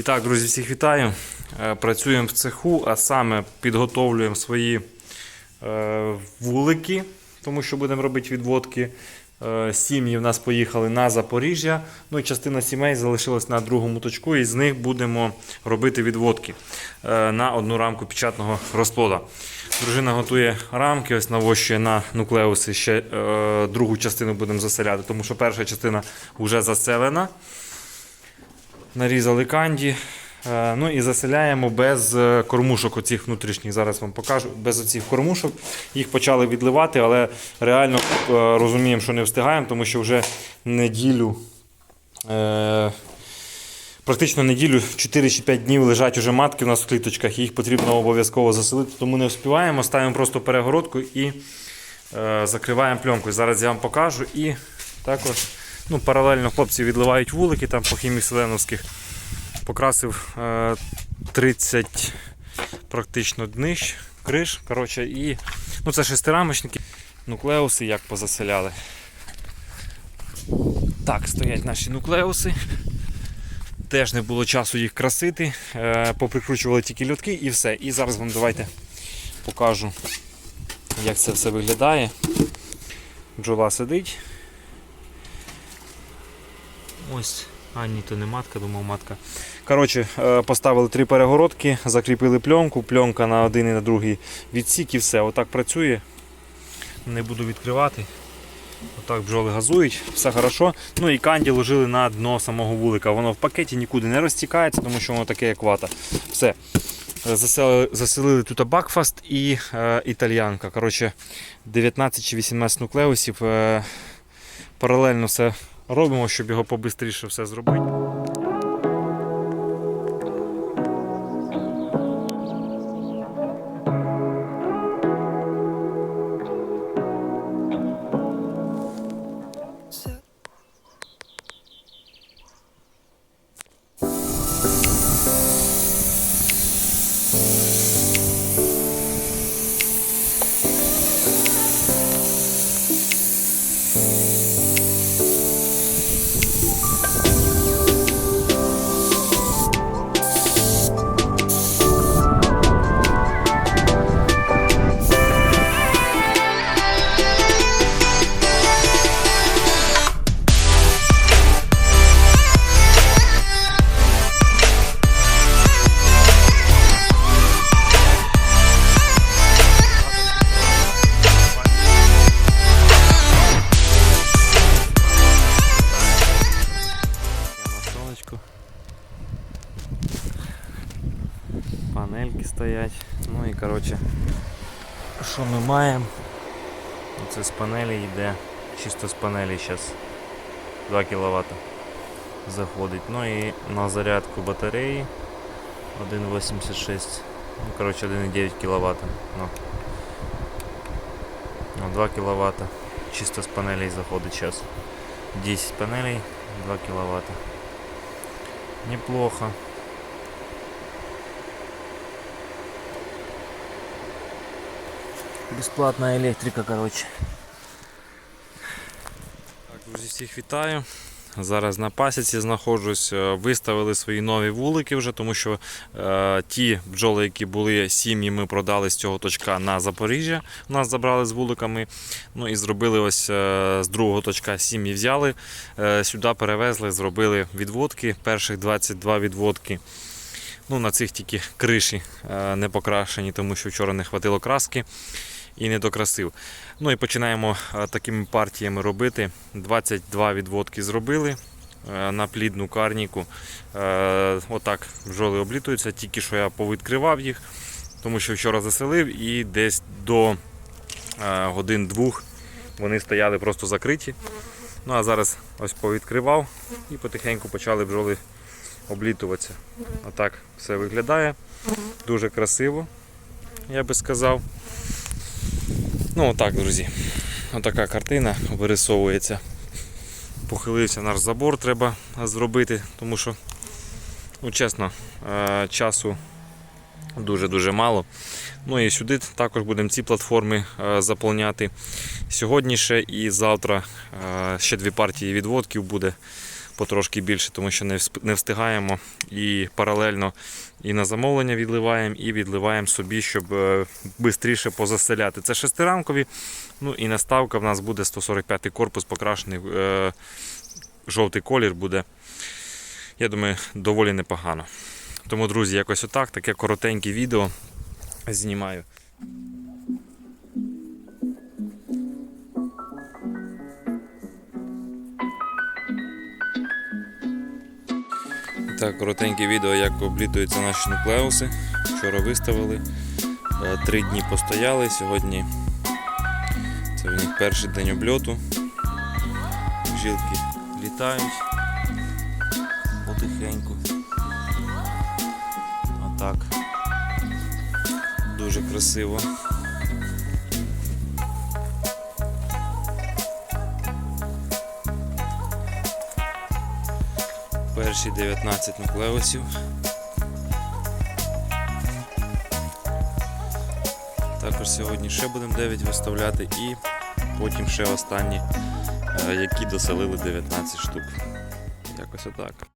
І так, друзі, всіх вітаю. Е, Працюємо в цеху, а саме підготовлюємо свої е, вулики, тому що будемо робити відводки. Е, Сім'ї в нас поїхали на Запоріжжя. Ну і частина сімей залишилась на другому точку, і з них будемо робити відводки на одну рамку печатного розплода. Дружина готує рамки, ось навощує на нуклеуси. Ще другу частину будемо заселяти, тому що перша частина вже заселена нарізали канді. Е, Ну і заселяємо без е, кормушок оцих внутрішніх. Зараз вам покажу. Без оцих кормушок. Їх почали відливати, але реально е, розуміємо, що не встигаємо, тому що вже неділю. Практично неділю 4 чи 5 днів лежать уже матки у нас в кліточках, і їх потрібно обов'язково заселити, тому не вспіваємо. Ставимо просто перегородку і е, закриваємо пленкою. Зараз я вам покажу. І також ну, паралельно хлопці відливають вулики там по хімії селеновських. Покрасив е, 30 практично днищ, криш. Коротше, і, ну, це шестирамочники, нуклеуси як позаселяли. Так, стоять наші нуклеуси. Теж не було часу їх красити. Е, поприкручували тільки льотки і все. І зараз вам давайте покажу, як це все виглядає. Бджола сидить. Ось, а ні, то не матка, думав матка. Коротше, е, поставили три перегородки, закріпили пленку, пленка на один і на другий відсік і все. Отак працює. Не буду відкривати. Отак бджоли газують, все хорошо. Ну і канді ложили на дно самого вулика. Воно в пакеті нікуди не розтікається, тому що воно таке, як вата. Все. Заселили, заселили тут Бакфаст і е, італьянка. Коротше, 19 чи 18 нуклеусів. Е, паралельно все робимо, щоб його побистріше все зробити. Стоять. Ну і коротше, що ми маємо? Це з панелі йде, чисто з панелі зараз 2 кВт заходить. Ну і на зарядку батареї 1,86. Ну, коротше 1,9 кВт. Ну. Ну, 2 кВт. Чисто з панелей заходить зараз. 10 панелей, 2 кВт. Неплохо. Бесплатная электрика, короче. Так, друзі, всіх вітаю. Зараз на пасіці знаходжусь. Е, Виставили свої нові вулики вже, тому що е, ті бджоли, які були сім'ї, ми продали з цього точка на Запоріжжя. Нас забрали з вуликами. Ну і зробили ось е, з другого точка сім'ї взяли. Е, сюди перевезли, зробили відводки. Перших 22 відводки. Ну, на цих тільки криші е, не покрашені, тому що вчора не хватило краски і не докрасив. Ну і починаємо е, такими партіями робити. 22 відводки зробили е, на плідну карніку. Е, Отак бджоли облітуються, тільки що я повідкривав їх, тому що вчора заселив і десь до годин-двох вони стояли просто закриті. Ну а зараз ось повідкривав і потихеньку почали бджоли облітуватися. Отак все виглядає. Дуже красиво, я би сказав. Ну отак, друзі. Отака картина вирисовується. Похилився наш забор, треба зробити, тому що, ну чесно, е, часу дуже-дуже мало. Ну і сюди також будемо ці платформи е, заповняти. Сьогодні ще і завтра е, ще дві партії відводків буде потрошки більше, тому що не встигаємо і паралельно і на замовлення відливаємо, і відливаємо собі, щоб швидше позаселяти. Це шестирамкові. Ну і наставка в нас буде 145 корпус покрашений. Е, жовтий колір буде. Я думаю, доволі непогано. Тому, друзі, якось отак, таке коротеньке відео знімаю. Так, коротеньке відео, як облітуються наші нуклеуси. Вчора виставили. Е, Три дні постояли. Сьогодні це в них перший день обльоту. Жилки літають потихеньку. Отак. Дуже красиво. Перші 19 нуклеусів. Також сьогодні ще будемо 9 виставляти і потім ще останні, е, які доселили 19 штук. Якось отак.